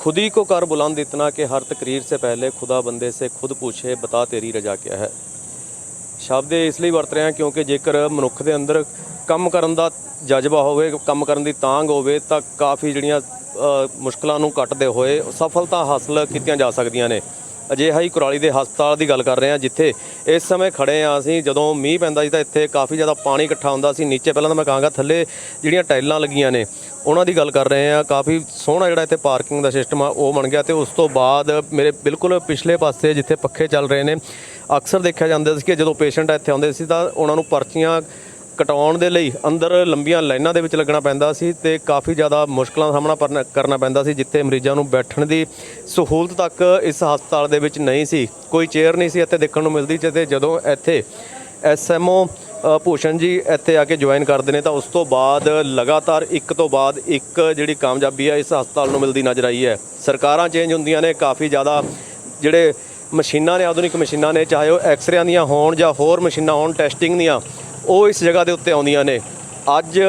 खुद ही को कर बुलंद इतना कि हर तकरीर से पहले खुदा बंदे से खुद पूछे बता तेरी रजा क्या है ਸ਼ਬਦ ਇਹ ਇਸ ਲਈ ਵਰਤ ਰਹੇ ਹਾਂ ਕਿਉਂਕਿ ਜੇਕਰ ਮਨੁੱਖ ਦੇ ਅੰਦਰ ਕੰਮ ਕਰਨ ਦਾ ਜਜ਼ਬਾ ਹੋਵੇ ਕੰਮ ਕਰਨ ਦੀ ਤਾਂਗ ਹੋਵੇ ਤਾਂ ਕਾਫੀ ਜਿਹੜੀਆਂ ਅ, ਮੁਸ਼ਕਲਾਂ ਨੂੰ ਕੱਟਦੇ ਹੋਏ ਸਫਲਤਾ ਹਾਸਲ ਕੀਤੀਆਂ ਜਾ ਸਕਦੀਆਂ ਨੇ ਅਜਿਹਾ ਹੀ ਕੁਰਾਲੀ ਦੇ ਹਸਪਤਾਲ ਦੀ ਗੱਲ ਕਰ ਰਹੇ ਹਾਂ, ਜਿੱਥੇ ਇਸ ਸਮੇਂ ਖੜੇ ਆ ਅਸੀਂ। ਜਦੋਂ ਮੀਂਹ ਪੈਂਦਾ ਸੀ ਤਾਂ ਇੱਥੇ ਕਾਫੀ ਜ਼ਿਆਦਾ ਪਾਣੀ ਇਕੱਠਾ ਹੁੰਦਾ ਸੀ। ਨੀਚੇ ਪਹਿਲਾਂ ਤਾਂ ਮੈਂ ਕਹਾਂਗਾ ਥੱਲੇ ਜਿਹੜੀਆਂ ਟਾਈਲਾਂ ਲੱਗੀਆਂ ਨੇ, ਉਹਨਾਂ ਦੀ ਗੱਲ ਕਰ ਰਹੇ ਆ ਕਾਫੀ ਸੋਹਣਾ ਜਿਹੜਾ ਇੱਥੇ ਪਾਰਕਿੰਗ ਦਾ ਸਿਸਟਮ ਆ, ਉਹ ਬਣ ਗਿਆ ਤੇ ਉਸ ਤੋਂ ਬਾਅਦ ਮੇਰੇ ਬਿਲਕੁਲ ਪਿਛਲੇ ਪਾਸੇ ਜਿੱਥੇ ਪੱਖੇ ਚੱਲ ਰਹੇ ਨੇ, ਅਕਸਰ ਦੇਖਿਆ ਜਾਂਦਾ ਸੀ ਕਿ ਜਦੋਂ ਪੇਸ਼ੈਂਟ ਇੱਥੇ ਆਉਂਦੇ ਸੀ ਤਾਂ ਉਹਨਾਂ ਨੂੰ ਪਰਚੀਆਂ ਕਟਾਉਣ ਦੇ ਲਈ ਅੰਦਰ ਲੰਬੀਆਂ ਲਾਈਨਾਂ ਦੇ ਵਿੱਚ ਲੱਗਣਾ ਪੈਂਦਾ ਸੀ ਤੇ ਕਾਫੀ ਜ਼ਿਆਦਾ ਮੁਸ਼ਕਲਾਂ ਦਾ ਸਾਹਮਣਾ ਪਰਨਾ- ਕਰਨਾ ਪੈਂਦਾ ਸੀ, ਜਿੱਥੇ ਮਰੀਜ਼ਾਂ ਨੂੰ ਬੈਠਣ ਦੀ ਸਹੂਲਤ ਤੱਕ ਇਸ ਹਸਪਤਾਲ ਦੇ ਵਿੱਚ ਨਹੀਂ ਸੀ। ਕੋਈ ਚੇਅਰ ਨਹੀਂ ਸੀ ਇੱਥੇ ਦੇਖਣ ਨੂੰ ਮਿਲਦੀ ਤੇ ਜਦੋਂ ਇੱਥੇ ਐਸਐਮਓ ਭੂਸ਼ਣ ਜੀ ਇੱਥੇ ਆ ਕੇ ਜੁਆਇਨ ਕਰਦੇ ਨੇ, ਤਾਂ ਉਸ ਤੋਂ ਬਾਅਦ ਲਗਾਤਾਰ ਇੱਕ ਤੋਂ ਬਾਅਦ ਇੱਕ ਜਿਹੜੀ ਕਾਮਯਾਬੀ ਹੈ ਇਸ ਹਸਪਤਾਲ ਨੂੰ ਮਿਲਦੀ ਨਜ਼ਰ ਆਈ ਹੈ। ਸਰਕਾਰਾਂ ਚੇਂਜ ਹੁੰਦੀਆਂ ਨੇ, ਕਾਫੀ ਜ਼ਿਆਦਾ ਜਿਹੜੇ ਮਸ਼ੀਨਾਂ ਨੇ, ਆਧੁਨਿਕ ਮਸ਼ੀਨਾਂ ਨੇ, ਚਾਹੇ ਉਹ ਐਕਸਰਿਆਂ ਦੀਆਂ ਹੋਣ ਜਾਂ ਹੋਰ ਮਸ਼ੀਨਾਂ ਹੋਣ ਟੈਸਟਿੰਗ ਦੀਆਂ ਉਹ ਇਸ ਜਗ੍ਹਾ ਦੇ ਉੱਤੇ ਆਉਂਦੀਆਂ ਨੇ। ਅੱਜ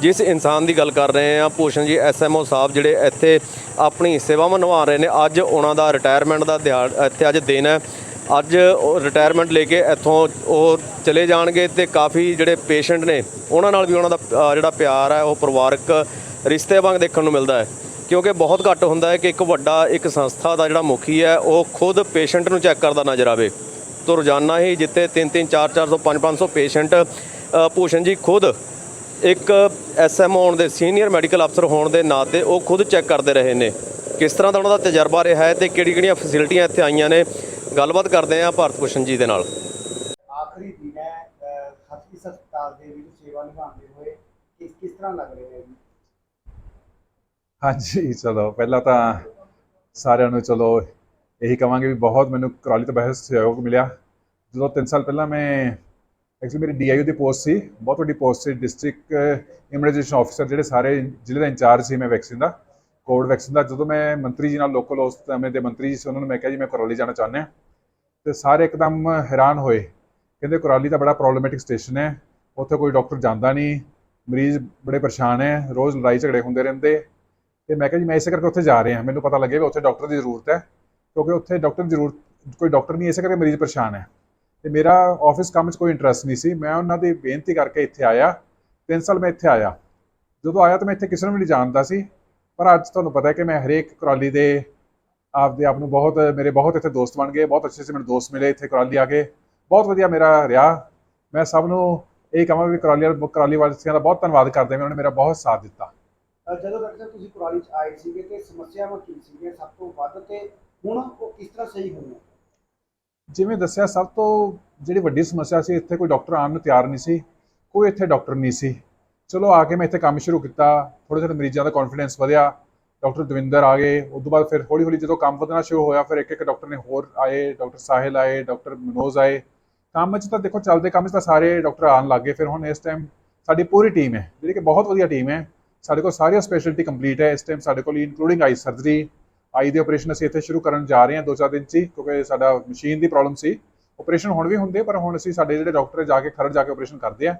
ਜਿਸ ਇਨਸਾਨ ਦੀ ਗੱਲ ਕਰ ਰਹੇ ਆ ਭੂਸ਼ਣ ਜੀ ਐਸਐਮਓ ਸਾਹਿਬ ਜਿਹੜੇ ਇੱਥੇ ਆਪਣੀ ਸੇਵਾਵਾਂ ਨਿਭਾ ਰਹੇ ਨੇ, ਅੱਜ ਉਹਨਾਂ ਦਾ ਰਿਟਾਇਰਮੈਂਟ ਦਾ ਦਿਹਾੜ ਇੱਥੇ ਅੱਜ ਦਿਨ ਹੈ। ਅੱਜ ਉਹ ਰਿਟਾਇਰਮੈਂਟ ਲੈ ਕੇ ਇੱਥੋਂ ਉਹ ਚਲੇ ਜਾਣਗੇ ਤੇ ਕਾਫੀ ਜਿਹੜੇ ਪੇਸ਼ੈਂਟ ਨੇ, ਉਹਨਾਂ ਨਾਲ ਵੀ ਉਹਨਾਂ ਦਾ ਜਿਹੜਾ ਪਿਆਰ ਹੈ, ਉਹ ਪਰਿਵਾਰਕ ਰਿਸ਼ਤੇ ਵਾਂਗ ਦੇਖਣ ਨੂੰ ਮਿਲਦਾ ਹੈ। ਕਿਉਂਕਿ ਬਹੁਤ ਘੱਟ ਹੁੰਦਾ ਹੈ ਕਿ ਇੱਕ ਵੱਡਾ ਇੱਕ ਸੰਸਥਾ ਦਾ ਜਿਹੜਾ ਮੁਖੀ ਹੈ, ਉਹ ਖੁਦ ਪੇਸ਼ੈਂਟ ਨੂੰ ਚੈੱਕ ਕਰਦਾ ਨਜ਼ਰ ਆਵੇ। ਤੋ ਰੋਜ਼ਾਨਾ ਹੀ ਜਿੱਥੇ 3 3 4 400 5 500 ਪੇਸ਼ੈਂਟ। ਭੂਸ਼ਣ ਜੀ ਖੁਦ ਇੱਕ ਐਸਐਮ ਹੋਣ ਦੇ ਸੀਨੀਅਰ ਮੈਡੀਕਲ ਅਫਸਰ ਹੋਣ ਦੇ ਨਾਤੇ ਉਹ ਖੁਦ ਚੈੱਕ ਕਰਦੇ ਰਹੇ ਨੇ। ਕਿਸ ਤਰ੍ਹਾਂ ਦਾ ਉਹਨਾਂ ਦਾ ਤਜਰਬਾ ਰਿਹਾ ਹੈ ਤੇ ਕਿਹੜੀ ਕਿਹੜੀਆਂ ਫੈਸਿਲਿਟੀਆਂ ਇੱਥੇ ਆਈਆਂ ਨੇ? ਗੱਲਬਾਤ ਕਰਦੇ ਹਾਂ ਭਾਰਤ ਭੂਸ਼ਣ ਜੀ ਦੇ ਨਾਲ। ਆਖਰੀ ਦਿਨ ਹੈ ਹਸਪੀਸ ਹਸਪਤਾਲ ਦੇ ਵਿੱਚ ਸੇਵਾ ਨਿਭਾਉਂਦੇ ਹੋਏ ਕਿਸ ਕਿਸ ਤਰ੍ਹਾਂ ਲੱਗ ਰਿਹਾ ਹੈ ਜੀ ਹਾਂਜੀ ਚਲੋ ਪਹਿਲਾਂ ਤਾਂ ਸਾਰਿਆਂ ਨੂੰ ਚਲੋ ਇਹੀ ਕਵਾਂਗੇ ਵੀ ਬਹੁਤ ਮੈਨੂੰ ਕਰਾਲੀ ਤੋਂ ਬਹਿਸ ਸਹਿਯੋਗ ਮਿਲਿਆ। ਜਦੋਂ 3 ਸਾਲ ਪਹਿਲਾਂ ਮੈਂ ਐਕਚੁਅਲੀ ਮੇਰੀ ਡੀਆਈਯੂ ਦੀ ਪੋਸਟ ਸੀ, ਬਹੁਤ ਵੱਡੀ ਪੋਸਟ ਸੀ ਡਿਸਟ੍ਰਿਕਟ ਇਮਿਊਨਾਈਜੇਸ਼ਨ ਆਫੀਸਰ ਜਿਹੜੇ ਸਾਰੇ ਜ਼ਿਲ੍ਹੇ ਦਾ ਇੰਚਾਰਜ ਸੀ ਮੈਂ ਵੈਕਸੀਨ ਦਾ ਕੋਵਿਡ ਵੈਕਸੀਨ ਦਾ। ਜਦੋਂ ਮੈਂ ਮੰਤਰੀ ਜੀ ਨਾਲ ਲੋਕਲ ਉਸ ਸਮੇਂ ਦੇ ਮੰਤਰੀ ਜੀ ਸੀ, ਉਹਨਾਂ ਨੂੰ ਮੈਂ ਕਿਹਾ ਜੀ, ਮੈਂ ਕੁਰਾਲੀ ਜਾਣਾ ਚਾਹੁੰਦਾ ਤੇ ਸਾਰੇ ਇੱਕਦਮ ਹੈਰਾਨ ਹੋਏ। ਕਹਿੰਦੇ ਕੁਰਾਲੀ ਤਾਂ ਬੜਾ ਪ੍ਰੋਬਲਮੈਟਿਕ ਸਟੇਸ਼ਨ ਹੈ, ਉੱਥੇ ਕੋਈ ਡਾਕਟਰ ਜਾਂਦਾ ਨਹੀਂ, ਮਰੀਜ਼ ਬੜੇ ਪਰੇਸ਼ਾਨ ਹੈ, ਰੋਜ਼ ਲੜਾਈ ਝਗੜੇ ਹੁੰਦੇ ਰਹਿੰਦੇ। ਤੇ ਮੈਂ ਕਿਹਾ ਜੀ, ਮੈਂ ਇਸੇ ਕਰਕੇ ਉੱਥੇ ਜਾ ਰਿਹਾ, ਮੈਨੂੰ ਪਤਾ ਲੱਗਿਆ ਵੀ ਉੱਥੇ ਡਾਕਟਰ ਦੀ ਜ਼ਰੂਰਤ ਹੈ। ਕਿਉਂਕਿ ਉੱਥੇ ਡਾਕਟਰ ਦੀ ਜ਼ਰੂਰਤ, ਕੋਈ ਡਾਕਟਰ ਨਹੀਂ ਇਸੇ ਕਰਕੇ ਮਰੀਜ਼ ਪਰੇਸ਼ਾਨ ਹੈ। ਤੇ ਮੇਰਾ ਆਫਿਸ ਕੰਮ 'ਚ ਕੋਈ ਇੰਟਰਸਟ ਨਹੀਂ ਸੀ। ਮੈਂ ਉਹਨਾਂ ਦੀ ਬੇਨਤੀ ਕਰਕੇ ਇੱਥੇ ਆਇਆ। 3 ਸਾਲ ਮੈਂ ਇੱਥੇ ਆਇਆ। ਜਦੋਂ ਆਇਆ ਤਾਂ ਮੈਂ ਇੱਥੇ ਕਿਸੇ ਨੂੰ ਵੀ ਨਹੀਂ ਜਾਣਦਾ ਸੀ। ਪਰ ਅੱਜ ਤੁਹਾਨੂੰ ਪਤਾ ਹੈ ਕਿ ਮੈਂ ਹਰੇਕ ਕੁਰਾਲੀ ਦੇ ਆਪਦੇ ਆਪ ਨੂੰ ਬਹੁਤ, ਮੇਰੇ ਬਹੁਤ ਇੱਥੇ ਦੋਸਤ ਬਣ ਗਏ। ਬਹੁਤ ਅੱਛੇ ਸੇ, ਮੈਨੂੰ ਦੋਸਤ ਮਿਲੇ ਇੱਥੇ ਕੁਰਾਲੀ ਆ ਕੇ। ਬਹੁਤ ਵਧੀਆ ਮੇਰਾ ਰਿਹਾ। ਮੈਂ ਸਭ ਨੂੰ ਇਹ ਕਹਾਂ ਵੀ ਕਰਾਲੀ ਕਰਾਲੀ ਵਾਸੀਆਂ ਦਾ ਬਹੁਤ ਧੰਨਵਾਦ ਕਰਦੇ ਮੈਂ ਉਹਨਾਂ ਨੇ ਮੇਰਾ ਬਹੁਤ ਸਾਥ ਦਿੱਤਾ। ਜਦੋਂ ਡਾਕਟਰ ਤੁਸੀਂ ਕੁਰਾਲੀ ਚ ਆਏ ਸੀਗੇ ਤੇ ਸਮੱਸਿਆਵਾਂ ਕੀ ਸੀਗੀਆਂ? ਸਭ ਤੋਂ ਵੱਧ ਤੇ ਹੁਣ ਉਹ ਕਿਸ ਤਰ੍ਹਾਂ ਸਹੀ ਹੋਈਆਂ ਜਿਵੇਂ ਦੱਸਿਆ, ਸਭ ਤੋਂ ਜਿਹੜੀ ਵੱਡੀ ਸਮੱਸਿਆ ਸੀ, ਇੱਥੇ ਕੋਈ ਡਾਕਟਰ ਆਉਣ ਨੂੰ ਤਿਆਰ ਨਹੀਂ ਸੀ, ਕੋਈ ਇੱਥੇ ਡਾਕਟਰ ਨਹੀਂ ਸੀ। ਚਲੋ, ਆ ਕੇ ਮੈਂ ਇੱਥੇ ਕੰਮ ਸ਼ੁਰੂ ਕੀਤਾ ਥੋੜੇ ਥੋੜੇ ਮਰੀਜ਼ਾਂ ਦਾ ਕੌਨਫੀਡੈਂਸ ਵਧਿਆ, ਡਾਕਟਰ ਦਵਿੰਦਰ ਆ ਗਏ ਉਸ ਤੋਂ ਬਾਅਦ ਫਿਰ ਹੌਲੀ ਹੌਲੀ ਜਦੋਂ ਕੰਮ ਵਧਣਾ ਸ਼ੁਰੂ ਹੋਇਆ, ਫਿਰ ਇੱਕ ਇੱਕ ਡਾਕਟਰ ਨੇ ਹੋਰ ਆਏ, ਡਾਕਟਰ ਸਾਹਿਲ ਆਏ, ਡਾਕਟਰ ਮਨੋਜ ਆਏ। ਕੰਮ 'ਚ ਤਾਂ ਦੇਖੋ, ਚੱਲਦੇ ਕੰਮ 'ਚ ਤਾਂ ਸਾਰੇ ਡਾਕਟਰ ਆਉਣ ਲੱਗੇ ਫਿਰ ਹੁਣ ਇਸ ਟਾਈਮ ਸਾਡੀ ਪੂਰੀ ਟੀਮ ਹੈ, ਜਿਹੜੀ ਕਿ ਬਹੁਤ ਵਧੀਆ ਟੀਮ ਹੈ। ਸਾਡੇ ਕੋਲ ਸਾਰੀਆਂ ਸਪੈਸ਼ਲਿਟੀ ਕੰਪਲੀਟ ਹੈ, ਇਸ ਟਾਈਮ ਸਾਡੇ ਕੋਲ ਇਨਕਲੂਡਿੰਗ ਆਈ ਸਰਜਰੀ ਆਈ ਦੇ ਆਪਰੇਸ਼ਨ ਅਸੀਂ ਇੱਥੇ ਸ਼ੁਰੂ ਕਰਨ ਜਾ ਰਹੇ ਹਾਂ, ਦੋ ਚਾਰ ਦਿਨ 'ਚ ਕਿਉਂਕਿ ਸਾਡਾ ਮਸ਼ੀਨ ਦੀ ਪ੍ਰੋਬਲਮ ਸੀ। ਆਪਰੇਸ਼ਨ ਹੁਣ ਵੀ ਹੁੰਦੇ ਪਰ ਹੁਣ ਅਸੀਂ ਸਾਡੇ ਜਿਹੜੇ ਡਾਕਟਰ ਜਾ ਕੇ ਖਰੜ ਜਾ ਕੇ ਆਪਰੇਸ਼ਨ ਕਰਦੇ ਆ।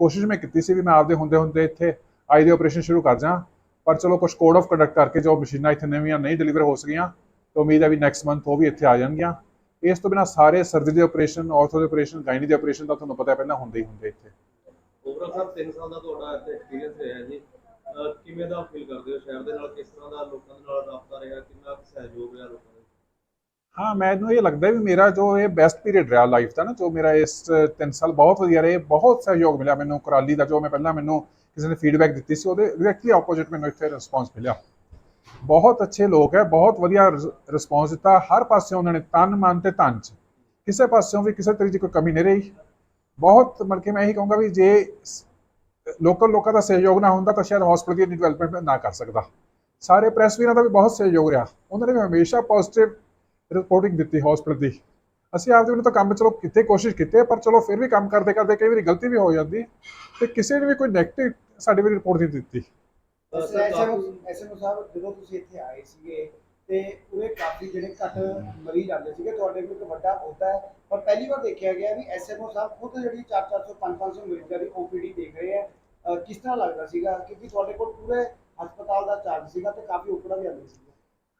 ਕੋਸ਼ਿਸ਼ ਮੈਂ ਕੀਤੀ ਸੀ ਵੀ ਮੈਂ ਆਪਦੇ ਹੁੰਦੇ ਹੁੰਦੇ ਇੱਥੇ ਆਈ ਦੇ ਆਪਰੇਸ਼ਨ ਸ਼ੁਰੂ ਕਰ ਜਾਂ ਪਰ ਚਲੋ ਕੁਝ ਕੋਡ ਆਫ ਕੰਡਕਟ ਕਰਕੇ ਜੋ ਮਸ਼ੀਨਾਂ ਇੱਥੇ ਨਵੀਆਂ ਨਹੀਂ ਡਿਲੀਵਰ ਹੋ ਸਕੀਆਂ, ਤਾਂ ਉਮੀਦ ਹੈ ਵੀ ਨੈਕਸਟ ਮੰਥ ਉਹ ਵੀ ਇੱਥੇ ਆ ਜਾਣਗੀਆਂ। ਇਸ ਤੋਂ ਬਿਨਾ ਸਾਰੇ ਸਰਜਰੀ ਦੇ ਆਪਰੇਸ਼ਨ ਆਰਥੋ ਦੇ ਆਪਰੇਸ਼ਨ ਗਾਇਨੀ ਦੇ ਆਪਰੇਸ਼ਨ ਤਾਂ ਤੁਹਾਨੂੰ ਪਤਾ ਪਹਿਲਾਂ ਹੁੰਦੇ ਹੀ ਹੁੰਦੇ ਇੱਥੇ। ਓਵਰਆਲ ਸਰ 3 ਸਾਲ ਦਾ ਤੁਹਾਡਾ ਇੱਥੇ ਐਕਸਪੀਰੀਅੰਸ ਰਿਹਾ ਜੀ। ਕਿਵੇਂ ਦਾ ਫੀਲ ਕਰਦੇ ਹੋ? ਸ਼ਹਿਰ ਦੇ ਨਾਲ ਕਿਸ ਤਰ੍ਹਾਂ ਦਾ ਲੋਕਾਂ ਦੇ ਨਾਲ ਰਾਬਤਾ ਰਿਹਾ? ਕਿੰਨਾ ਸਹਿਯੋਗ ਰਿਹਾ ਲੋਕਾਂ ਦਾ? ਹਾਂ, ਮੈਨੂੰ ਇਹ ਲੱਗਦਾ ਵੀ ਮੇਰਾ ਜੋ ਇਹ ਬੈਸਟ ਪੀਰੀਅਡ ਰਿਹਾ ਲਾਈਫ ਦਾ ਨਾ, ਜੋ ਮੇਰਾ ਇਸ 3 ਸਾਲ ਬਹੁਤ ਵਧੀਆ ਰਹੇ, ਬਹੁਤ ਸਹਿਯੋਗ ਮਿਲਿਆ ਮੈਨੂੰ ਕੁਰਾਲੀ ਦਾ, ਜੋ ਮੈਂ ਪਹਿਲਾਂ ਮੈਨੂੰ ਕਿਸੇ ਨੇ ਫੀਡਬੈਕ ਦਿੱਤੀ ਸੀ, ਉਹਦੇ ਐਗਜ਼ੈਕਟਲੀ ਆਪੋਜ਼ਿਟ ਮੈਨੂੰ ਇੱਥੇ ਰਿਸਪੌਂਸ ਮਿਲਿਆ। ਬਹੁਤ ਅੱਛੇ ਲੋਕ ਹੈ, ਬਹੁਤ ਵਧੀਆ ਰਿਸਪੌਂਸ ਦਿੱਤਾ। ਹਰ ਪਾਸੇ ਉਹਨਾਂ ਨੇ ਤਨ, ਮਨ ਤੇ ਤਨ ਚ। ਕਿਸੇ ਪਾਸਿਓਂ ਵੀ ਕਿਸੇ ਤਰੀਕੇ ਦੀ ਕੋਈ ਕਮੀ ਨਹੀਂ ਰਹੀ। ਬਹੁਤ ਮਤਲਬ ਕਿ ਮੈਂ ਇਹੀ ਕਹੂੰਗਾ ਵੀ ਜੇ ਲੋਕਲ ਲੋਕਾਂ ਦਾ ਸਹਿਯੋਗ ਨਾ ਹੁੰਦਾ ਤਾਂ ਸ਼ਾਇਦ ਹਸਪੀਟਲ ਦੀ ਡਿਵੈਲਪਮੈਂਟ ਮੈਂ ਨਾ ਕਰ ਸਕਦਾ। ਸਾਰੇ ਪ੍ਰੈਸ ਵੀਰਾਂ ਦਾ ਵੀ ਬਹੁਤ ਸਹਿਯੋਗ ਰਿਹਾ। ਉਹਨਾਂ ਨੇ ਵੀ ਹਮੇਸ਼ਾ ਪੋਜ਼ਿਟਿਵ ਰਿਪੋਰਟਿੰਗ ਦਿੱਤੀ ਹਸਪੀਟਲ ਦੀ। ਅਸੀਂ ਆਪਦੇ ਵੱਲੋਂ ਤਾਂ ਕੰਮ ਚਲੋ ਕਿਤੇ ਕੋਸ਼ਿਸ਼ ਕੀਤੀ ਪਰ ਚਲੋ ਫਿਰ ਵੀ ਕੰਮ ਕਰਦੇ ਕਰਦੇ ਕਈ ਵਾਰੀ ਗਲਤੀ ਵੀ ਹੋ ਜਾਂਦੀ ਤੇ ਕਿਸੇ ਨੇ ਵੀ ਕੋਈ ਨੈਗੇਟਿਵ ਸਾਡੇ ਵੀ ਰਿਪੋਰਟ ਨਹੀਂ ਦਿੱਤੀ। ਐਸਐਮਓ ਸਾਹਿਬ ਜਦੋਂ ਤੁਸੀਂ ਇੱਥੇ ਆਏ ਸੀਗੇ ਤੇ ਉਹਦੇ ਕਾਫੀ ਜਿਹੜੇ ਘੱਟ ਮਰੀਜ਼ ਆਉਂਦੇ ਸੀਗੇ, ਤੁਹਾਡੇ ਕੋਲ ਇੱਕ ਵੱਡਾ ਅਹੁਦਾ ਹੈ। ਪਰ ਪਹਿਲੀ ਵਾਰ ਦੇਖਿਆ ਗਿਆ ਵੀ ਐਸਐਮਓ ਸਾਹਿਬ ਖੁਦ ਜਿਹੜੀ 4-400 5-500 ਮਰੀਜ਼ਾਂ ਦੀ ਓਪੀਡੀ ਦੇਖ ਰਹੇ ਆ ਕਿਸ ਤਰ੍ਹਾਂ ਲੱਗਦਾ ਸੀਗਾ? ਕਿਉਂਕਿ ਤੁਹਾਡੇ ਕੋਲ ਪੂਰੇ ਹਸਪਤਾਲ ਦਾ ਚਾਰਜ ਸੀਗਾ ਤੇ ਕਾਫੀ ਓਪੜਾ ਵੀ ਆਉਂਦੇ ਸੀਗੇ।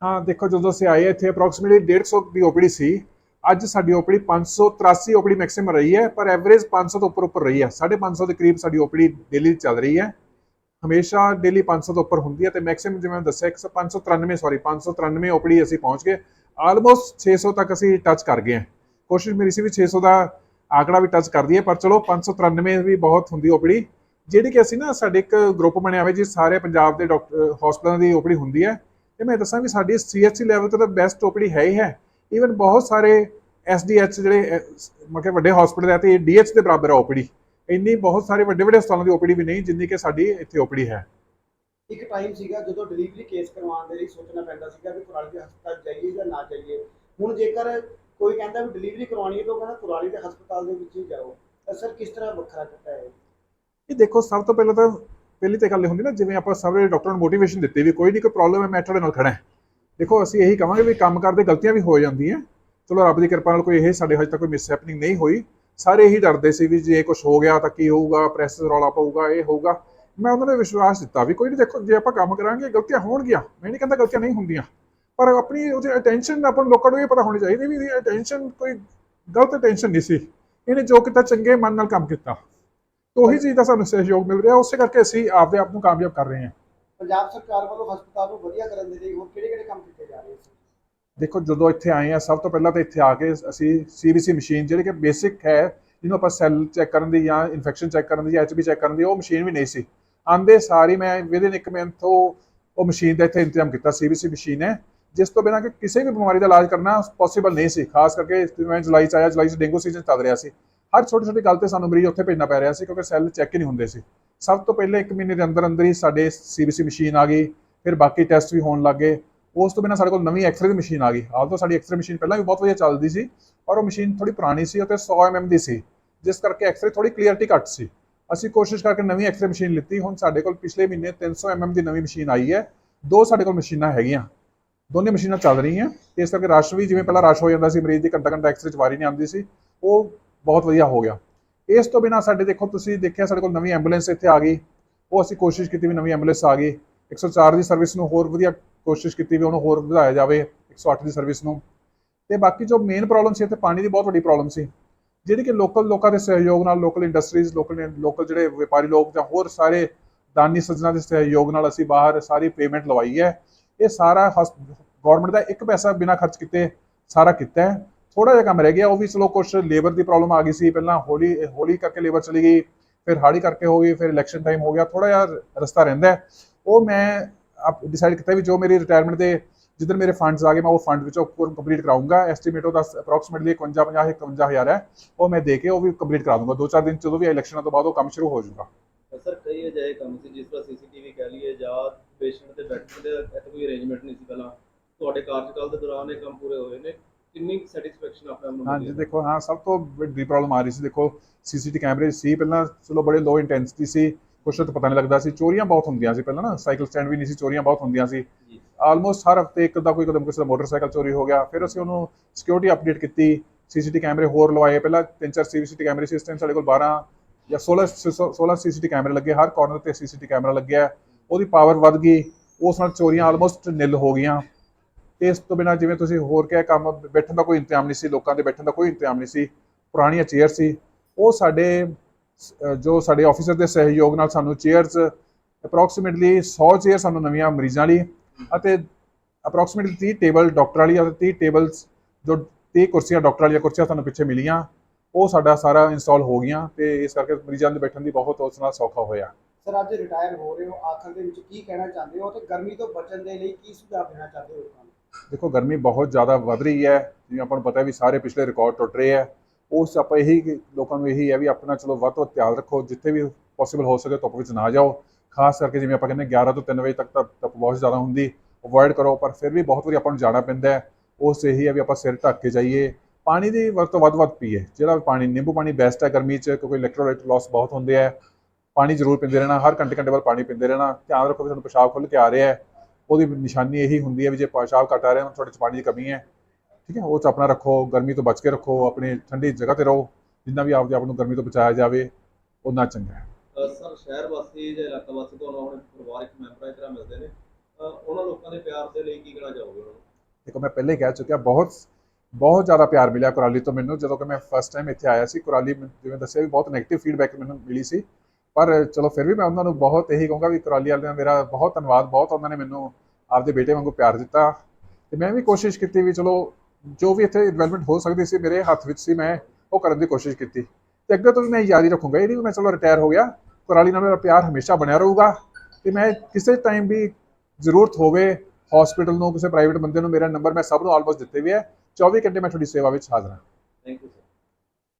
ਹਾਂ, ਦੇਖੋ ਜਦੋਂ ਅਸੀਂ ਆਏ ਇੱਥੇ ਅਪਰੋਕਸੀਮੇਟਲੀ 150 ਦੀ ਓਪੀਡੀ ਸੀ। ਅੱਜ ਸਾਡੀ ਓਪੀਡੀ 583 ਓਪੀਡੀ ਮੈਕਸਿਮਮ ਰਹੀ ਹੈ, ਪਰ ਐਵਰੇਜ 500 ਤੋਂ ਉੱਪਰ ਉੱਪਰ ਰਹੀ ਹੈ। 550 ਦੇ ਕਰੀਬ ਸਾਡੀ ਓਪੀਡੀ ਡੇਲੀ ਚੱਲ ਰਹੀ ਹੈ। ਹਮੇਸ਼ਾ ਡੇਲੀ 500 ਤੋਂ ਉੱਪਰ ਹੁੰਦੀ ਹੈ ਤੇ ਮੈਕਸਿਮਮ ਜਿਵੇਂ ਮੈਂ ਦੱਸਿਆ 593 ਸੌਰੀ 593 ਓਪੀਡੀ ਅਸੀਂ ਪਹੁੰਚ ਗਏ। ਆਲਮੋਸਟ 600 ਤੱਕ ਅਸੀਂ ਟੱਚ ਕਰ ਗਏ ਹਾਂ। ਕੋਸ਼ਿਸ਼ ਮੇਰੀ ਸੀ ਵੀ 600 ਦਾ ਆંકੜਾ ਵੀ ਟੱਚ ਕਰ ਦਈਏ, ਪਰ ਚਲੋ 593 ਵੀ ਬਹੁਤ ਹੁੰਦੀ ਓਪੀਡੀ ਜਿਹੜੀ ਕਿ ਅਸੀਂ ਨਾ ਸਾਡੇ ਇੱਕ ਗਰੁੱਪ ਬਣਿਆ ਹੋਇਆ ਜੀ, ਸਾਰੇ ਪੰਜਾਬ ਦੇ ਡਾਕਟਰ ਹਸਪਤਾਲਾਂ ਦੀ ਓਪੀਡੀ ਹੁੰਦੀ ਹੈ। ਤੇ ਮੈਂ ਦੱਸਾਂ ਵੀ ਸਾਡੀ ਸੀਐਚਸੀ ਲੈਵਲ ਤੇ ਤਾਂ ਬੈਸਟ ਓਪੀਡੀ ਹੈ ਹੀ ਹੈ। ਈਵਨ ਬਹੁਤ ਸਾਰੇ ਐਸਡੀਐਚ ਜਿਹੜੇ ਮਤਲਬ ਵੱਡੇ ਹਸਪੀਟਲ ਹੈ ਤੇ ਡੀਐਚ ਦੇ ਬਰਾਬਰ ਹੈ ਓਪੀਡੀ ਇੰਨੀ ਬਹੁਤ ਸਾਰੇ ਵੱਡੇ ਵੱਡੇ ਹਸਪਤਾਲਾਂ ਦੀ ਓਪੀਡੀ ਵੀ ਨਹੀਂ ਜਿੰਨੀ ਕਿ ਸਾਡੀ ਇੱਥੇ ਓਪੀਡੀ ਹੈ। ਇੱਕ ਟਾਈਮ ਸੀਗਾ ਜਦੋਂ ਡਿਲੀਵਰੀ ਕੇਸ ਕਰਵਾਉਣ ਦੇ ਲਈ ਸੋਚਣਾ ਪੈਂਦਾ ਸੀਗਾ ਵੀ ਕੁਰਾਲੀ ਦੇ ਹਸਪਤਾਲ ਜਾਈਏ ਜਾਂ ਨਾ ਜਾਈਏ। ਹੁਣ ਜੇਕਰ ਕੋਈ ਕਹਿੰਦਾ ਵੀ ਡਿਲੀਵਰੀ ਕਰਵਾਉਣੀ ਹੈ ਤਾਂ ਉਹ ਕਹਿੰਦਾ ਕੁਰਾਲੀ ਦੇ ਹਸਪਤਾਲ ਦੇ ਵਿੱਚ ਹੀ ਜਾਓ। ਤਾਂ ਸਰ ਕਿਸ ਤਰ੍ਹਾਂ ਵੱਖਰਾ ਕੀਤਾ ਹੈ ਇਹ ਦੇਖੋ ਸਭ ਤੋਂ ਪਹਿਲਾਂ ਤਾਂ ਪਹਿਲੀ ਤੇ ਗੱਲ ਇਹ ਹੁੰਦੀ ਨਾ ਜਿਵੇਂ ਆਪਾਂ ਸਾਰੇ ਡਾਕਟਰਾਂ ਨੂੰ ਮੋਟੀਵੇਸ਼ਨ ਦਿੱਤੀ ਵੀ ਕੋਈ ਨਹੀਂ ਕੋਈ ਪ੍ਰੋਬਲਮ ਹੈ ਮੈਂ ਤੁਹਾਡੇ ਨਾਲ ਖੜਾ ਹਾਂ ਦੇਖੋ ਅਸੀਂ ਇਹੀ ਕਹਾਂਗੇ ਵੀ ਕੰਮ ਕਰਦੇ ਗਲਤੀਆਂ ਵੀ ਹੋ ਜਾਂਦੀਆਂ। ਚਲੋ ਰੱਬ ਦੀ ਕਿਰਪਾ ਨਾਲ ਕੋਈ ਇਹ ਸਾਡੇ ਹਜੇ ਤੱਕ ਕੋਈ ਮਿਸ ਹੈਪਨਿੰਗ ਨਹੀਂ ਹੋਈ। ਸਾਰੇ ਇਹੀ ਡਰਦੇ ਸੀ ਵੀ ਜੇ ਕੁਝ ਹੋ ਗਿਆ ਤਾਂ ਕੀ ਹੋਊਗਾ ਪ੍ਰੈਸ ਰੌਲਾ ਪਊਗਾ, ਇਹ ਹੋਊਗਾ। ਮੈਂ ਉਹਨਾਂ ਨੂੰ ਵਿਸ਼ਵਾਸ ਦਿੱਤਾ ਵੀ ਕੋਈ ਨਹੀਂ ਦੇਖੋ, ਜੇ ਆਪਾਂ ਕੰਮ ਕਰਾਂਗੇ, ਗਲਤੀਆਂ ਹੋਣਗੀਆਂ। ਮੈਂ ਨਹੀਂ ਕਹਿੰਦਾ ਗਲਤੀਆਂ ਨਹੀਂ ਹੁੰਦੀਆਂ। ਪਰ ਆਪਣੀ ਉਹਦੀ ਅਟੈਂਸ਼ਨ ਆਪਾਂ ਲੋਕਾਂ ਨੂੰ ਇਹ ਪਤਾ ਹੋਣੀ ਚਾਹੀਦੀ ਵੀ ਇਹਦੀ ਅਟੈਂਸ਼ਨ ਕੋਈ ਗਲਤ ਅਟੈਂਸ਼ਨ ਨਹੀਂ ਸੀ। ਇਹਨੇ ਜੋ ਕੀਤਾ ਚੰਗੇ ਮਨ ਨਾਲ ਕੰਮ ਕੀਤਾ। ਤਾਂ ਉਹੀ ਚੀਜ਼ ਦਾ ਸਾਨੂੰ ਸਹਿਯੋਗ ਮਿਲ ਰਿਹਾ। ਉਸੇ ਕਰਕੇ ਅਸੀਂ ਆਪਦੇ ਆਪ ਨੂੰ ਕਾਮਯਾਬ ਕਰ ਰਹੇ ਹਾਂ। ਪੰਜਾਬ ਸਰਕਾਰ ਵੱਲੋਂ ਹਸਪਤਾਲ ਨੂੰ ਵਧੀਆ ਕਰਨ ਦੇ ਲਈ ਹੋਰ ਕਿਹੜੇ ਕਿਹੜੇ ਕੰਮ ਕੀਤੇ ਜਾ ਰਹੇ ਸੀ ਦੇਖੋ, ਜਦੋਂ ਇੱਥੇ ਆਏ ਆ, ਸਭ ਤੋਂ ਪਹਿਲਾਂ ਤਾਂ ਇੱਥੇ ਆ ਕੇ ਅਸੀਂ ਸੀਬੀਸੀ ਮਸ਼ੀਨ ਜਿਹੜੀ ਕਿ ਬੇਸਿਕ ਹੈ, ਜਿਹਨੂੰ ਆਪਾਂ ਸੈੱਲ ਚੈੱਕ ਕਰਨ ਦੀ ਜਾਂ ਇਨਫੈਕਸ਼ਨ ਚੈੱਕ ਕਰਨ ਦੀ ਜਾਂ ਐਚਬੀ ਚੈੱਕ ਕਰਨ ਦੀ, ਉਹ ਮਸ਼ੀਨ ਵੀ ਨਹੀਂ ਸੀ। ਆਂਦੇ ਸਾਰੀ ਮੈਂ ਵਿਦਿਨ ਇੱਕ ਮਿੰਟ ਤੋਂ ਉਹ ਮਸ਼ੀਨ ਦਾ ਇੱਥੇ ਇੰਤਜ਼ਾਮ ਕੀਤਾ ਸੀਬੀਸੀ ਮਸ਼ੀਨ ਹੈ ਜਿਸ ਤੋਂ ਬਿਨਾਂ ਕਿ ਕਿਸੇ ਵੀ ਬਿਮਾਰੀ ਦਾ ਇਲਾਜ ਕਰਨਾ ਪੋਸੀਬਲ ਨਹੀਂ ਸੀ, ਖਾਸ ਕਰਕੇ ਮੈਂ ਜੁਲਾਈ ਚ ਆਇਆ, ਜੁਲਾਈ ਚ ਡੇਂਗੂ ਸੀਜ਼ਨ ਚੱਲ ਰਿਹਾ ਸੀ। ਹਰ ਛੋਟੀ ਛੋਟੀ ਗੱਲ ਤੇ ਸਾਨੂੰ ਮਰੀਜ਼ ਉੱਥੇ ਭੇਜਣਾ ਪੈ ਰਿਹਾ ਸੀ, ਕਿਉਂਕਿ ਸੈੱਲ ਚੈੱਕ ਹੀ ਨਹੀਂ ਹੁੰਦੇ ਸੀ। ਸਭ ਤੋਂ ਪਹਿਲੇ ਇੱਕ ਮਹੀਨੇ ਦੇ ਅੰਦਰ ਅੰਦਰ ਹੀ ਸਾਡੇ ਸੀਬੀਸੀ ਮਸ਼ੀਨ ਆ ਗਈ, ਫਿਰ ਬਾਕੀ ਟੈਸਟ ਵੀ ਹੋਣ ਲੱਗੇ ਉਸ ਤੋਂ ਬਿਨਾਂ ਸਾਡੇ ਕੋਲ ਨਵੀਂ ਐਕਸਰੇ ਦੀ ਮਸ਼ੀਨ ਆ ਗਈ। ਹਾਲ ਤੋਂ ਸਾਡੀ ਐਕਸਰੇ ਮਸ਼ੀਨ ਪਹਿਲਾਂ ਵੀ ਬਹੁਤ ਵਧੀਆ ਚੱਲਦੀ ਸੀ, ਪਰ ਉਹ ਮਸ਼ੀਨ ਥੋੜੀ ਪੁਰਾਣੀ ਸੀ ਅਤੇ 100 mm ਦੀ ਸੀ, ਜਿਸ ਕਰਕੇ ਐਕਸਰੇ ਥੋੜੀ ਕਲੀਅਰਟੀ ਘੱਟ ਸੀ। ਅਸੀਂ ਕੋਸ਼ਿਸ਼ ਕਰਕੇ ਨਵੀਂ ਐਕਸਰੇ ਮਸ਼ੀਨ ਲਿੱਤੀ। ਹੁਣ ਸਾਡੇ ਕੋਲ ਪਿਛਲੇ ਮਹੀਨੇ 300 mm ਦੀ ਨਵੀਂ ਮਸ਼ੀਨ ਆਈ ਹੈ। ਦੋ ਸਾਡੇ ਕੋਲ ਮਸ਼ੀਨਾਂ ਹੈਗੀਆਂ। ਦੋਨੇ ਮਸ਼ੀਨਾਂ ਚੱਲ ਰਹੀਆਂ। ਤੇ ਇਸ ਕਰਕੇ ਰਸ਼ ਵੀ ਜਿਵੇਂ ਪਹਿਲਾਂ ਰਸ਼ ਹੋ ਜਾਂਦਾ ਸੀ, ਮਰੀਜ਼ ਦੀ ਘੰਟਾ ਘੰਟਾ ਐਕਸਰੇ ਚ ਵਾਰੀ ਨਹੀਂ ਆਉਂਦੀ ਸੀ, ਉਹ ਬਹੁਤ ਵਧੀਆ ਹੋ ਗਿਆ। ਇਸ ਤੋਂ ਬਿਨਾਂ ਸਾਡੇ ਦੇਖੋ, ਤੁਸੀਂ ਦੇਖਿਆ ਸਾਡੇ ਕੋਲ ਨਵੀਂ ਐਂਬੂਲੈਂਸ ਇੱਥੇ ਆ ਗਈ। ਉਹ ਅਸੀਂ ਕੋਸ਼ਿਸ਼ ਕੀਤੀ ਵੀ ਨਵੀਂ ਐਂਬੂਲੈਂਸ ਆ ਗਈ। 104 ਦੀ ਸਰਵਿਸ ਨੂੰ ਹੋਰ ਵਧੀਆ ਕੋਸ਼ਿਸ਼ ਕੀਤੀ ਵੀ ਉਹਨੂੰ ਹੋਰ ਵਧਾਇਆ ਜਾਵੇ 108 ਦੀ ਸਰਵਿਸ ਨੂੰ। ਤੇ ਬਾਕੀ ਜੋ ਮੇਨ ਪ੍ਰੋਬਲਮ ਸੀ, ਇੱਥੇ ਪਾਣੀ ਦੀ ਬਹੁਤ ਵੱਡੀ ਪ੍ਰੋਬਲਮ ਸੀ। ਜਿਹੜੀ ਕਿ ਲੋਕਲ ਲੋਕਾਂ ਦੇ ਸਹਿਯੋਗ ਨਾਲ ਲੋਕਲ ਇੰਡਸਟਰੀਜ਼ ਲੋਕਲ ਲੋਕਲ ਜਿਹੜੇ ਵਪਾਰੀ ਲੋਕ ਜਾਂ ਹੋਰ ਸਾਰੇ ਦਾਨੀ ਸੱਜਣਾ ਦੇ ਸਹਿਯੋਗ ਨਾਲ ਅਸੀਂ ਬਾਹਰ ਸਾਰੀ ਪੇਮੈਂਟ ਲਵਾਈ ਹੈ। ਇਹ ਸਾਰਾ ਗਵਰਨਮੈਂਟ ਦਾ ਇੱਕ ਪੈਸਾ ਬਿਨਾ ਖਰਚ ਕੀਤੇ ਸਾਰਾ ਕੀਤਾ ਹੈ। ਥੋੜਾ ਜਿਹਾ ਕੰਮ ਰਹਿ ਗਿਆ, ਉਹ ਵੀ ਚਲੋ ਕੁਝ ਲੇਬਰ ਦੀ ਪ੍ਰੋਬਲਮ ਆ ਗਈ ਸੀ। ਪਹਿਲਾਂ ਹੋਲੀ ਹੋਲੀ ਕਰਕੇ ਲੇਬਰ ਚਲੀ ਗਈ, ਫਿਰ ਹਾੜੀ ਕਰਕੇ ਹੋ ਗਈ, ਫਿਰ ਇਲੈਕਸ਼ਨ ਟਾਈਮ ਹੋ ਗਿਆ ਥੋੜਾ ਜਿਹਾ ਰਸਤਾ ਰਹਿੰਦਾ ਹੈ। ਉਹ ਮੈਂ ਆਪ ਡਿਸਾਈਡ ਕੀਤਾ ਵੀ ਜੋ ਮੇਰੀ ਰਿਟਾਇਰਮੈਂਟ ਦੇ ਜਿੱਦਣ ਮੇਰੇ ਫੰਡਸ ਆ ਗਏ ਮੈਂ ਉਹ ਫੰਡ ਵਿੱਚੋਂ ਕੰਪਲੀਟ ਕਰਾਉਂਗਾ ਐਸਟੀਮੇਟ ਉਹਦਾ ਅਪਰੋਕਸੀਮੇਟਲੀ 51 50 51000 ਹੈ। ਉਹ ਮੈਂ ਦੇ ਕੇ ਉਹ ਵੀ ਕੰਪਲੀਟ ਕਰਾ ਦੂੰਗਾ। ਦੋ ਚਾਰ ਦਿਨ 'ਚ ਜਦੋਂ ਵੀ ਇਲੈਕਸ਼ਨਾਂ ਤੋਂ ਬਾਅਦ ਉਹ ਕੰਮ ਸ਼ੁਰੂ ਹੋ ਜਾਊਗਾ। ਸਰ ਕਈ ਅਜਿਹੇ ਕੰਮ ਸੀ ਜਿਸ ਤਰ੍ਹਾਂ ਸੀਸੀਟੀਵੀ ਕਹਿ ਲਈਏ ਜਾਂ ਪੇਸ਼ੈਂਟ ਤੇ ਬੈਠਣ ਦੇ ਇੱਥੇ ਕੋਈ ਅਰੇਂਜਮੈਂਟ ਨਹੀਂ ਸੀ ਪਹਿਲਾਂ। ਤੁਹਾਡੇ ਕਾਰਜਕਾਲ ਦੇ ਦੌਰਾਨ ਇਹ ਕੰਮ ਪੂਰੇ ਹੋਏ ਨੇ। ਕਿੰਨੀ ਸੈਟੀਸਫੈਕਸ਼ਨ ਆਪਣੇ ਆਪ ਨੂੰ ਹੈ? ਦੇਖੋ ਹਾਂ ਸਭ ਤੋਂ ਵੱਡੀ ਪ੍ਰੋਬਲਮ ਆ ਰਹੀ ਸੀ। ਦੇਖੋ ਸੀਸੀਟੀ ਕੈਮਰੇ ਸੀ। ਪਹਿਲਾਂ ਚਲੋ ਬੜੇ ਲੋ ਇੰਟੈਂਸਿਟੀ ਸੀ। ਕੁਛ ਤਾਂ ਪਤਾ ਨਹੀਂ ਲੱਗਦਾ ਸੀ। ਚੋਰੀਆਂ ਬਹੁਤ ਹੁੰਦੀਆਂ ਸੀ ਪਹਿਲਾਂ ਨਾ। ਸਾਈਕਲ ਸਟੈਂਡ ਵੀ ਨਹੀਂ ਸੀ ਚੋਰੀਆਂ ਬਹੁਤ ਹੁੰਦੀਆਂ ਸੀ। ਆਲਮੋਸਟ ਹਰ ਹਫ਼ਤੇ ਇੱਕ ਦਾ ਕੋਈ ਕਦਮ ਕਿਸੇ ਦਾ ਮੋਟਰਸਾਈਕਲ ਚੋਰੀ ਹੋ ਗਿਆ। ਫਿਰ ਅਸੀਂ ਉਹਨੂੰ ਸਿਕਿਉਰਿਟੀ ਅਪਡੇਟ ਕੀਤੀ। ਸੀਸੀਟੀ ਕੈਮਰੇ ਹੋਰ ਲਵਾਏ। ਪਹਿਲਾਂ ਤਿੰਨ ਚਾਰ ਸੀਸੀਟੀ ਕੈਮਰੇ ਸੀ। ਇਸ ਟਾਈਮ ਸਾਡੇ ਕੋਲ 12 ਜਾਂ 16 16 ਸੀਸੀਟੀ ਕੈਮਰੇ ਲੱਗੇ। ਹਰ ਕਾਰਨਰ ਤੇ ਸੀਸੀਟੀ ਕੈਮਰਾ ਲੱਗਿਆ। ਉਹਦੀ ਪਾਵਰ ਵੱਧ ਗਈ। ਉਸ ਨਾਲ ਚੋਰੀਆਂ ਆਲਮੋਸਟ ਨਿਲ ਹੋ ਗਈਆਂ। ਤੇ ਇਸ ਤੋਂ ਬਿਨਾਂ ਜਿਵੇਂ ਤੁਸੀਂ ਹੋਰ ਕਿਹਾ ਕੰਮ ਬੈਠਣ ਦਾ ਕੋਈ ਇੰਤਜ਼ਾਮ ਨਹੀਂ ਸੀ। ਲੋਕਾਂ ਦੇ ਬੈਠਣ ਦਾ ਕੋਈ ਇੰਤਜ਼ਾਮ ਨਹੀਂ ਸੀ। ਪੁਰਾਣੀਆਂ ਚੇਅਰ ਸੀ। ਉਹ ਸਾਡੇ ਜੋ ਸਾਡੇ ਆਫੀਸਰ ਦੇ ਸਹਿਯੋਗ ਨਾਲ ਸਾਨੂੰ ਚੇਅਰਸ ਅਪਰੋਕਸੀਮੇਟਲੀ 100 ਚੇਅਰ ਸਾਨੂੰ ਨਵੀਆਂ ਮਰੀਜ਼ਾਂ ਲਈ ਅਤੇ ਅਪਰੋਕਸੀਮੇਟਲੀ 30 ਟੇਬਲ ਡਾਕਟਰ ਵਾਲੀ ਅਤੇ 30 ਟੇਬਲਸ ਜੋ 30 ਕੁਰਸੀਆਂ ਡਾਕਟਰ ਵਾਲੀਆਂ ਕੁਰਸੀਆਂ ਸਾਨੂੰ ਪਿੱਛੇ ਮਿਲੀਆਂ ਉਹ ਸਾਡਾ ਸਾਰਾ ਇੰਸਟਾਲ ਹੋ ਗਈਆਂ ਤੇ ਇਸ ਕਰਕੇ ਮਰੀਜ਼ਾਂ ਦੇ ਬੈਠਣ ਦੀ ਬਹੁਤ ਉਸ ਨਾਲ ਸੌਖਾ ਹੋਇਆ। ਸਰ ਅੱਜ ਰਿਟਾਇਰ ਹੋ ਰਹੇ ਹੋ ਆਖਰ ਦੇ ਵਿੱਚ ਕੀ ਕਹਿਣਾ ਚਾਹੁੰਦੇ ਹੋ ਤੇ ਗਰਮੀ ਤੋਂ ਬਚਣ ਦੇ ਲਈ ਕੀ ਸੁਝਾਅ ਦੇਣਾ ਚਾਹੁੰਦੇ ਹੋ ਲੋਕਾਂ ਨੂੰ? ਦੇਖੋ ਗਰਮੀ ਬਹੁਤ ਜ਼ਿਆਦਾ ਵੱਧ ਰਹੀ ਹੈ ਜਿਵੇਂ ਆਪਾਂ ਨੂੰ ਪਤਾ ਹੈ ਵੀ ਸਾਰੇ ਪਿਛਲੇ ਰਿਕਾਰਡ ਟੁੱਟ ਰਹੇ ਹੈ। ਉਸ 'ਚ ਆਪਾਂ ਇਹੀ ਕਿ ਲੋਕਾਂ ਨੂੰ ਇਹੀ ਹੈ ਵੀ ਆਪਣਾ ਚਲੋ ਵੱਧ ਤੋਂ ਵੱਧ ਧਿਆਨ ਰੱਖੋ, ਜਿੱਥੇ ਵੀ ਪੋਸੀਬਲ ਹੋ ਸਕੇ ਧੁੱਪ ਵਿੱਚ ਨਾ ਜਾਓ। ਖਾਸ ਕਰਕੇ ਜਿਵੇਂ ਆਪਾਂ ਕਹਿੰਦੇ 11 ਤੋਂ 3 ਵਜੇ ਤੱਕ ਤਾਂ ਧੁੱਪ ਬਹੁਤ ਜ਼ਿਆਦਾ ਹੁੰਦੀ ਅਵੋਇਡ ਕਰੋ, ਪਰ ਫਿਰ ਵੀ ਬਹੁਤ ਵਾਰੀ ਆਪਾਂ ਨੂੰ ਜਾਣਾ ਪੈਂਦਾ ਹੈ। ਉਸ 'ਚ ਇਹੀ ਹੈ ਵੀ ਆਪਾਂ ਸਿਰ ਢੱਕ ਕੇ ਜਾਈਏ। ਪਾਣੀ ਦੀ ਵਰਤੋਂ ਵੱਧ ਵੱਧ ਪੀਏ। ਜਿਹੜਾ ਪਾਣੀ, ਨਿੰਬੂ ਪਾਣੀ ਬੈਸਟ ਹੈ ਗਰਮੀ 'ਚ, ਕਿਉਂਕਿ ਇਲੈਕਟ੍ਰੋਲਾਈਟ ਲਾਸ ਬਹੁਤ ਹੁੰਦੇ ਆ ਪਾਣੀ ਜ਼ਰੂਰ ਪੀਂਦੇ ਰਹਿਣਾ, ਹਰ ਘੰਟੇ ਘੰਟੇ ਬਾਅਦ ਪਾਣੀ ਪੀਂਦੇ ਰਹਿਣਾ। ਧਿਆਨ ਰੱਖੋ ਵੀ ਤੁਹਾਨੂੰ ਪਿਸ਼ਾਬ ਖੁੱਲ੍ਹ ਕੇ ਆ ਰਿਹਾ ਹੈ। ਉਹਦੀ ਨਿਸ਼ਾਨੀ ਇਹੀ ਹੁੰਦੀ ਹੈ ਵੀ ਜੇ ਪਿਸ਼ਾਬ ਘੱਟ ਆ ਰਿਹਾ ਤਾਂ ਤੁਹਾਡੇ 'ਚ ਪਾਣੀ ਦੀ ਕਮੀ ਹੈ। ਠੀਕ ਹੈ ਉਹ 'ਚ ਆਪਣਾ ਰੱਖੋ ਗਰਮੀ ਤੋਂ ਬਚ ਕੇ ਰੱਖੋ ਆਪਣੀ ਠੰਡੀ ਜਗ੍ਹਾ ਤੇ ਰਹੋ ਜਿੰਨਾ ਵੀ ਆਪਦੇ ਆਪ ਨੂੰ ਗਰਮੀ ਤੋਂ ਬਚਾਇਆ ਜਾਵੇ ਉਨਾ ਚੰਗਾ ਹੈ। ਸਰ ਸ਼ਹਿਰ ਵਾਸੀ ਜਾਂ ਇਲਾਕਾ ਵਾਸੀ ਤੁਹਾਨੂੰ ਆਪਣੇ ਪਰਿਵਾਰਕ ਮੈਂਬਰਾਂ ਦੀ ਤਰ੍ਹਾਂ ਮਿਲਦੇ ਨੇ। ਉਹਨਾਂ ਲੋਕਾਂ ਦੇ ਪਿਆਰ ਦੇ ਲਈ ਕੀ ਕਹਿਣਾ ਚਾਹੋਗੇ ਉਹਨਾਂ ਨੂੰ? ਦੇਖੋ ਮੈਂ ਪਹਿਲੇ ਹੀ ਕਹਿ ਚੁੱਕਿਆ ਬਹੁਤ ਬਹੁਤ ਜ਼ਿਆਦਾ ਪਿਆਰ ਮਿਲਿਆ ਕੁਰਾਲੀ ਤੋਂ ਮੈਨੂੰ ਜਦੋਂ ਕਿ ਮੈਂ ਫਸਟ ਟਾਈਮ ਇੱਥੇ ਆਇਆ ਸੀ ਕੁਰਾਲੀ ਜਿਵੇਂ ਦੱਸਿਆ ਵੀ ਬਹੁਤ ਨੈਗੇਟਿਵ ਫੀਡਬੈਕ ਮੈਨੂੰ ਮਿਲੀ ਸੀ। ਪਰ ਚਲੋ ਫਿਰ ਵੀ ਮੈਂ ਉਹਨਾਂ ਨੂੰ ਬਹੁਤ ਇਹੀ ਕਹੂੰਗਾ ਵੀ ਕੁਰਾਲੀ ਵਾਲਿਆਂ ਦਾ ਮੇਰਾ ਬਹੁਤ ਧੰਨਵਾਦ ਬਹੁਤ ਉਹਨਾਂ ਨੇ ਮੈਨੂੰ ਆਪਦੇ ਬੇਟੇ ਵਾਂਗੂ ਪਿਆਰ ਦਿੱਤਾ। ਤੇ ਮੈਂ ਵੀ ਕੋਸ਼ਿਸ਼ ਕੀਤੀ ਵੀ ਚਲੋ ਜੋ ਵੀ ਇੱਥੇ ਡਿਵੈਲਪਮੈਂਟ ਹੋ ਸਕਦੀ ਸੀ, ਮੇਰੇ ਹੱਥ ਵਿੱਚ ਸੀ, ਮੈਂ ਉਹ ਕਰਨ ਦੀ ਕੋਸ਼ਿਸ਼ ਕੀਤੀ। ਤੇ ਅੱਗੇ ਤੋਂ ਵੀ ਮੈਂ ਯਾਦ ਹੀ ਰੱਖੂੰਗਾ, ਇਹ ਨਹੀਂ ਵੀ ਮੈਂ ਚਲੋ ਰਿਟਾਇਰ ਹੋ ਗਿਆ, ਕੁਰਾਲੀ ਨਾਲ ਮੇਰਾ ਪਿਆਰ ਹਮੇਸ਼ਾ ਬਣਿਆ ਰਹੂਗਾ। ਤੇ ਮੈਂ ਕਿਸੇ ਟਾਈਮ ਵੀ ਜ਼ਰੂਰਤ ਹੋਵੇ ਹਸਪੀਟਲ ਨੂੰ, ਕਿਸੇ ਪ੍ਰਾਈਵੇਟ ਬੰਦੇ ਨੂੰ, ਮੇਰਾ ਨੰਬਰ ਮੈਂ ਸਭ ਨੂੰ ਆਲਮੋਸਟ ਦਿੱਤੇ ਵੀ ਹੈ। 24 ਘੰਟੇ ਮੈਂ ਤੁਹਾਡੀ ਸੇਵਾ ਵਿੱਚ ਹਾਜ਼ਰ ਹਾਂ। Thank you